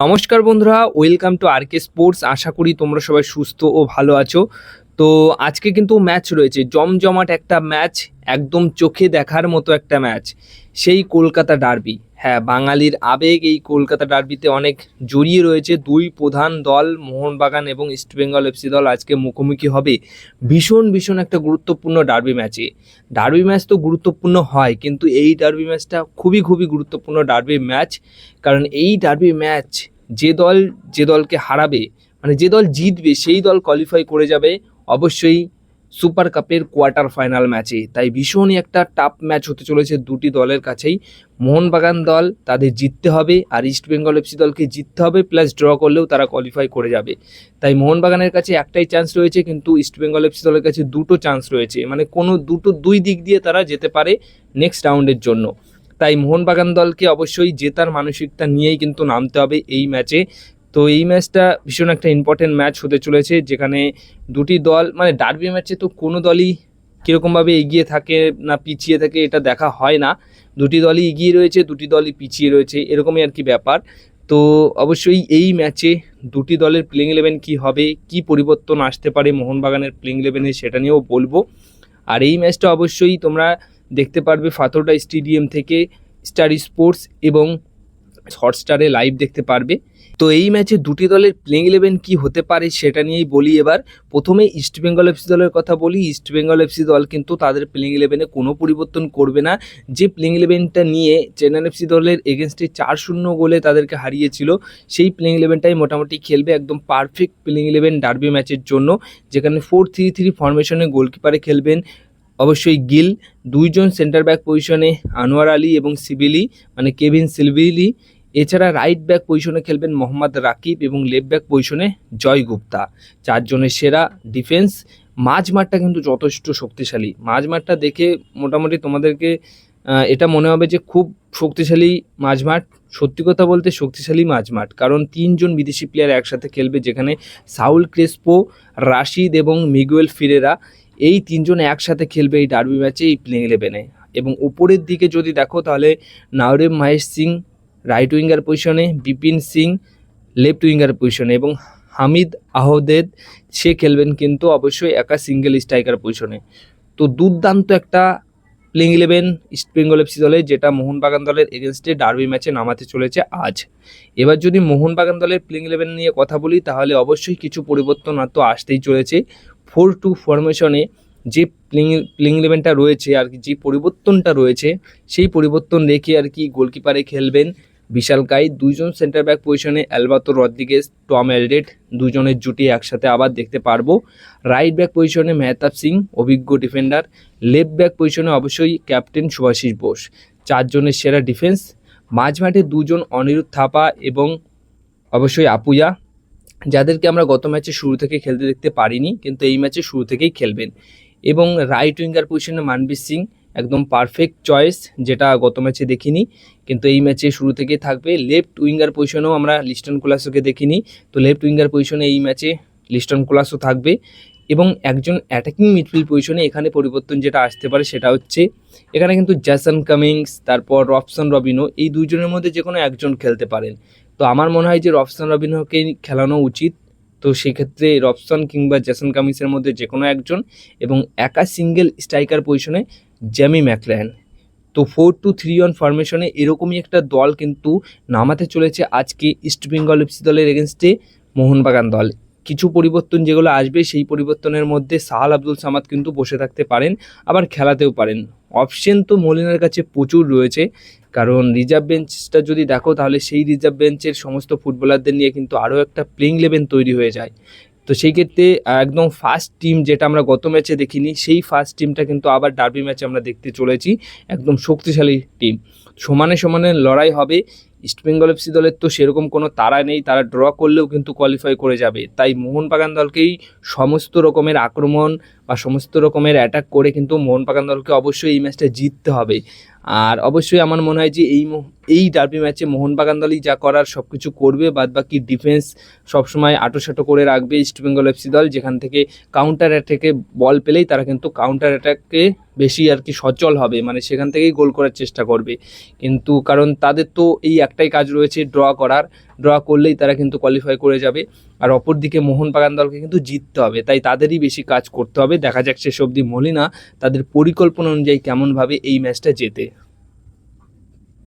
নমস্কার বন্ধুরা welcome to R K sports আশা করি তোমরা সবাই সুস্থ ও ভালো আছো। তো আজকে কিন্তু ম্যাচ রয়েছে। জমজমাট একটা ম্যাচ একদম চোখে দেখার মতো একটা ম্যাচ সেই কলকাতা ডার্বি হ্যাঁ বাঙালির আবেগ এই কলকাতা ডার্বিতে অনেক জড়িয়ে রয়েছে। দুই প্রধান দল, মোহনবাগান এবং ইস্টবেঙ্গল এফসি দল আজকে মুখোমুখি হবে। ভীষণ ভীষণ একটা গুরুত্বপূর্ণ ডার্বি ম্যাচে ডার্বি ম্যাচ তো গুরুত্বপূর্ণ হয়, কিন্তু এই ডার্বি ম্যাচটা খুবই খুবই গুরুত্বপূর্ণ ডার্বি ম্যাচ কারণ এই ডার্বি ম্যাচ যে দল, যে দলকে হারাবে মানে যে দল জিতবে, সেই দল কোয়ালিফাই করে যাবে। অবশ্যই সুপার কাপের কোয়ার্টার ফাইনাল ম্যাচে। তাই ভীষণই একটা টাফ ম্যাচ হতে চলেছে দুটি দলের কাছেই। মোহনবাগান দল তাদের জিততে হবে আর ইস্ট বেঙ্গল এফসি দলকে জিততে হবে প্লাস ড্র করলেও তারা কোয়ালিফাই করে যাবে। তাই মোহনবাগানের কাছে একটাই চান্স রয়েছে, কিন্তু ইস্ট বেঙ্গল এফসি দলের কাছে দুটো চান্স রয়েছে। মানে কোনো দুটো, দুই দিক দিয়ে তারা যেতে পারে নেক্সট রাউন্ডের জন্য। তাই মোহনবাগান দলকে অবশ্যই জেতার মানসিকতা নিয়েই কিন্তু নামতে হবে এই ম্যাচে। তো এই ম্যাচটা ভীষণ একটা ইম্পর্টেন্ট ম্যাচ হতে চলেছে, যেখানে দুটি দল মানে ডার্বি ম্যাচে তো কোনো দলই কীরকমভাবে এগিয়ে থাকে না পিছিয়ে থাকে, এটা দেখা হয় না। দুটি দলই এগিয়ে রয়েছে, দুটি দলই পিছিয়ে রয়েছে, এরকমই আর কি ব্যাপার। তো অবশ্যই এই ম্যাচে দুটি দলের প্লেইং ইলেভেন কী হবে, কি পরিবর্তন আসতে পারে মোহনবাগানের প্লেইং ইলেভেনে সেটা নিয়েও বলব। আর এই ম্যাচটা অবশ্যই তোমরা দেখতে পারবে ফাতোরডা স্টেডিয়াম থেকে স্টার স্পোর্টস এবং হটস্টারে লাইভ দেখতে পারবে। তো এই ম্যাচে দুটি দলের প্লেইং ইলেভেন কী হতে পারে সেটা নিয়েই বলি এবার। প্রথমে ইস্ট বেঙ্গল এফসি দলের কথা বলি। ইস্ট বেঙ্গল এফসি দল কিন্তু তাদের প্লেইং ইলেভেনে কোনো পরিবর্তন করবে না। যে প্লেইং ইলেভেনটা নিয়ে চেন্নাই এফসি দলের এগেনস্টে চার শূন্য গোলে তাদেরকে হারিয়েছিল, সেই প্লেইং ইলেভেনটাই মোটামুটি খেলবে একদম পারফেক্ট প্লেইং ইলেভেন ডার্বি ম্যাচের জন্য, যেখানে ফোর থ্রি থ্রি ফরমেশনে গোলকিপারে খেলবেন অবশ্যই গিল দুইজন সেন্টার ব্যাক পজিশনে আনোয়ার আলী এবং সিবিলি মানে কেভিন সিলভিলি এছাড়া রাইট ব্যাক পজিশনে খেলবেন মোহাম্মদ রাকিব এবং লেফট ব্যাক পজিশনে জয় গুপ্তা। চারজনের সেরা ডিফেন্স মাঝ মাঠটা কিন্তু যথেষ্ট শক্তিশালী। মাঝ মাঠটা দেখে মোটামুটি তোমাদেরকে এটা মনে হবে যে খুব শক্তিশালী মাঝমাঠ সত্যি কথা বলতে শক্তিশালী মাঝমাঠ কারণ তিনজন বিদেশি প্লেয়ার একসাথে খেলবে যেখানে সাউল ক্রেসপো, রাশিদ এবং মিগুয়েল ফিরেরা, এই তিনজন একসাথে খেলবে এই ডার্বি ম্যাচে এই প্লেইং ইলেভেনে এবং উপরের দিকে যদি দেখো তাহলে নাওরেব মহেশ সিং রাইট উইঙ্গার পজিশনে বিপিন সিং লেফট উইঙ্গার পজিশনে এবং হামিদ আহদেদ সে খেলবেন কিন্তু অবশ্যই একা সিঙ্গেল স্ট্রাইকার পজিশনে তো দুর্দান্ত একটা playing eleven East Bengal FC দলে যেটা মোহনবাগান দলের এগেনস্টে ডার্বি ম্যাচে নামাতে চলেছে আজ। এবার যদি মোহনবাগান দলের প্লেইং ইলেভেন নিয়ে কথা বলি, তাহলে অবশ্যই কিছু পরিবর্তন আর তো আসতেই চলেছে। ফোর টু ফরমেশনে যে প্লেইং প্লেইং ইলেভেনটা রয়েছে আর কি, যে পরিবর্তনটা রয়েছে, সেই পরিবর্তন রেখে আর কি গোলকিপারে খেলবেন বিশাল কাই, দুইজন সেন্টার ব্যাক পজিশনে অ্যালবাতো রদ্রিগেজ, টম এলডেট দুজনের জুটি একসাথে আবার দেখতে পারব। রাইট ব্যাক পজিশনে মেহতাব সিং, অভিজ্ঞ ডিফেন্ডার লেফট ব্যাক পজিশনে অবশ্যই ক্যাপ্টেন সুভাষিস বোস। চারজনের সেরা ডিফেন্স মাঝমাঠে দুজন অনিরুদ্ধ থাপা এবং অবশ্যই আপুয়া, যাদেরকে আমরা গত ম্যাচে শুরু থেকে খেলতে দেখতে পারিনি, কিন্তু এই ম্যাচে শুরু থেকেই খেলবেন। এবং রাইট উইঙ্গার পজিশনে মানবীর সিং একদম পারফেক্ট চয়েস যেটা গত ম্যাচে দেখিনি। কিন্তু এই ম্যাচে শুরু থেকেই থাকবে। লেফট উইঙ্গার পজিশনেও আমরা লিস্টন কোলাসোকে দেখিনি। তো লেফট উইঙ্গার পজিশনে এই ম্যাচে লিস্টন কোলাসো থাকবে। এবং একজন অ্যাটাকিং মিডফিল্ড পজিশনে এখানে পরিবর্তন যেটা আসতে পারে সেটা হচ্ছে, এখানে কিন্তু জ্যাসন কামিংস তারপর রবসন রবিনো এই দুইজনের মধ্যে যে কোনো একজন খেলতে পারেন। তো আমার মনে হয় যে রবসন রবিনোকে খেলানো উচিত। তো সেক্ষেত্রে রবসন কিংবা জ্যাসন কামিংসের মধ্যে যে কোনো একজন এবং একা সিঙ্গেল স্ট্রাইকার পজিশনে জ্যামি ম্যাকল্যান তো ফোর টু থ্রি ওয়ান ফরমেশনে এরকমই একটা দল কিন্তু নামাতে চলেছে আজকে ইস্ট বেঙ্গল এফসি দলের এগেনস্টে মোহনবাগান দল। কিছু পরিবর্তন যেগুলো আসবে সেই পরিবর্তনের মধ্যে সাহাল আব্দুল সামাদ কিন্তু বসে থাকতে পারেন, আবার খেলাতেও পারেন। অপশন তো মলিনার কাছে প্রচুর রয়েছে, কারণ রিজার্ভ বেঞ্চটা যদি দেখো তাহলে সেই রিজার্ভ বেঞ্চের সমস্ত ফুটবলারদের নিয়ে কিন্তু আরও একটা প্লেইং ইলেভেন তৈরি হয়ে যায়। তো সেই ক্ষেত্রে, একদম ফার্স্ট টিম যেটা আমরা গত ম্যাচে দেখিনি, সেই ফার্স্ট টিমটা কিন্তু আবার ডার্বি ম্যাচে আমরা দেখতে চলেছি। একদম শক্তিশালী টিম সমানে সমানে লড়াই হবে। ইস্টবেঙ্গল এফসি দলের তো সেরকম কোনো তারা নেই। তারা ড্র করলেও কিন্তু কোয়ালিফাই করে যাবে। তাই মোহনবাগান দলকেই সমস্ত রকমের আক্রমণ বা সমস্ত রকমের অ্যাটাক করে কিন্তু মোহনবাগান দলকে অবশ্যই এই ম্যাচটা জিততে হবে। আর অবশ্যই আমার মনে হয় যে এই এই ডার্বি ম্যাচে মোহনবাগান দলই যা করার সব কিছু করবে, বাদ বাকি ডিফেন্স সবসময় আটোসাটো করে রাখবে ইস্টবেঙ্গল এফসি দল, যেখান থেকে কাউন্টার অ্যাটাকে বল পেলেই তারা কিন্তু কাউন্টার অ্যাটাকে বেশি আর কি সচল হবে মানে সেখান থেকেই গোল করার চেষ্টা করবে। কিন্তু কারণ তাদের তো এই একটাই কাজ রয়েছে ড্র করার ড্র করলেই তারা কিন্তু কোয়ালিফাই করে যাবে। আর অপরদিকে মোহনবাগান দলকে কিন্তু জিততে হবে, তাই তাদেরই বেশি কাজ করতে হবে। দেখা যাক শেষ অবধি মলিনা তাদের পরিকল্পনা অনুযায়ী কেমনভাবে এই ম্যাচটা জেতে।